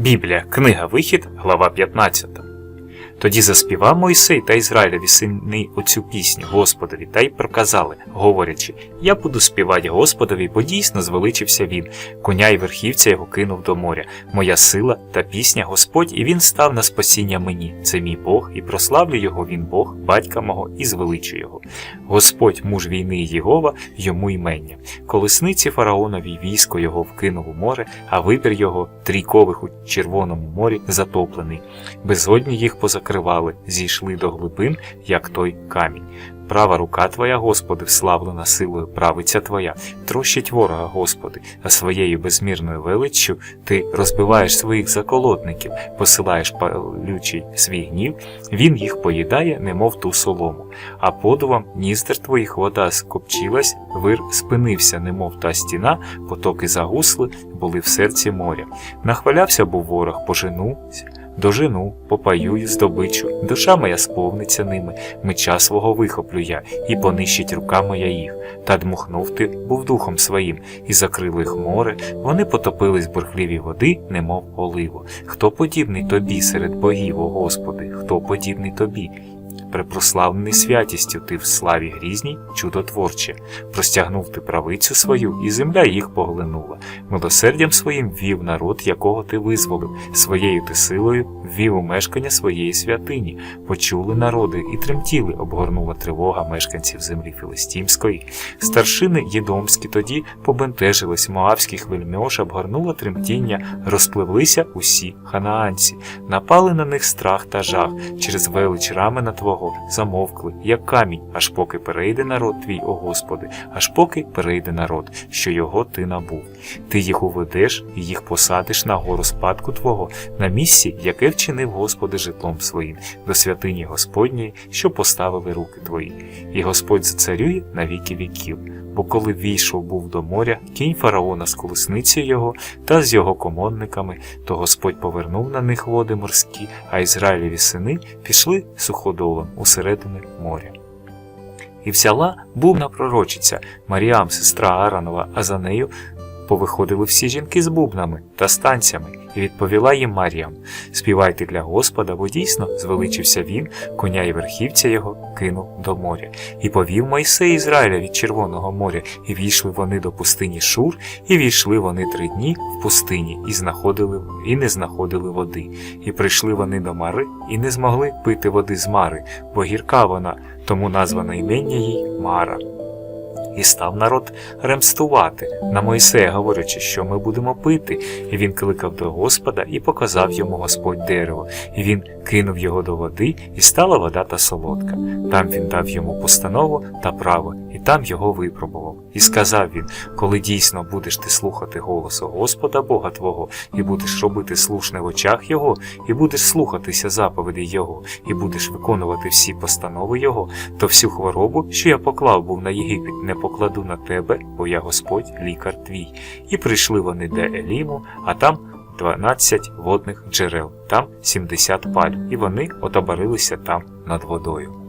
Біблія, книга Вихід, глава 15. Тоді заспівав Мойсей та Ізраїлеві сини оцю пісню Господові та й проказали, говорячи: Я буду співати Господові, бо дійсно звеличився він. Коня й верхівця його кинув до моря. Моя сила та пісня Господь, і він став на спасіння мені. Це мій Бог, і прославлю його він Бог, батька мого, і звеличу його. Господь, муж війни Єгова, йому ймення. Колесниці фараонові військо його вкинув у море, а вибір його трійкових у Червоному морі затоплений. Безодні їх позакривали, зійшли до глибин, як той камінь. Права рука твоя, Господи, вславлена силою, правиця твоя, трощить ворога, Господи, а своєю безмірною величчю ти розбиваєш своїх заколотників, посилаєш палючий свій гнів, він їх поїдає, немов ту солому. А подувам ніздер твоїх вода скопчилась, вир спинився, немов та стіна, потоки загусли, були в серці моря. Нахвалявся був ворог, поженусь, дожену, попаюю здобичу, душа моя сповниться ними, меча свого вихоплю я, і понищить рука моя їх. Та дмухнув ти був духом своїм, і закрили їх море, вони потопились в бурхливі води, немов оливо. Хто подібний тобі серед богів, о Господи, хто подібний тобі? Препрославлений святістю ти в славі грізній, чудотворче, простягнув ти правицю свою, і земля їх поглинула. Милосердям своїм ввів народ, якого ти визволив, своєю ти силою ввів у мешкання своєї святині, почули народи і тремтіли, обгорнула тривога мешканців землі Філистімської. Старшини єдомські тоді побентежились, моавських вельмьош обгорнуло тремтіння, розпливлися усі ханаанці, напали на них страх та жах, через велич рамена Твого замовкли, як камінь, аж поки перейде народ твій, о Господи, аж поки перейде народ, що його ти набув. Ти їх уведеш і їх посадиш на гору спадку Твого, на місці, яке вчинив Господи житлом своїм, до святині Господньої, що поставили руки твої. І Господь зацарює на віки віків. Бо коли війшов був до моря, кінь фараона з колесниці його та з його комонниками, то Господь повернув на них води морські, а Ізраїлеві сини пішли суходолом усередини моря. І взяла бубна пророчиця Маріам, сестра Ааронова, а за нею повиходили всі жінки з бубнами та станцями, і відповіла їм Маріам: Співайте для Господа, бо дійсно звеличився він, коня і верхівця його кинув до моря. І повів Мойсей Ізраїля від Червоного моря, і війшли вони до пустині Шур, і війшли вони три дні в пустині, і знаходили і не знаходили води. І прийшли вони до Мари, і не змогли пити води з Мари, бо гірка вона, тому названо імення їй Мара. І став народ ремстувати на Мойсея, говорячи, що ми будемо пити. І він кликав до Господа і показав йому Господь дерево. І він кинув його до води, і стала вода та солодка. Там він дав йому постанову та право, і там його випробував. І сказав він: коли дійсно будеш ти слухати голосу Господа Бога Твого, і будеш робити слушне в очах Його, і будеш слухатися заповідей Його, і будеш виконувати всі постанови Його, то всю хворобу, що я поклав був на Єгипет, не покладу на тебе, бо я Господь, лікар твій. І прийшли вони до Еліму, а там 12 водних джерел, там 70 паль, і вони отобарилися там над водою.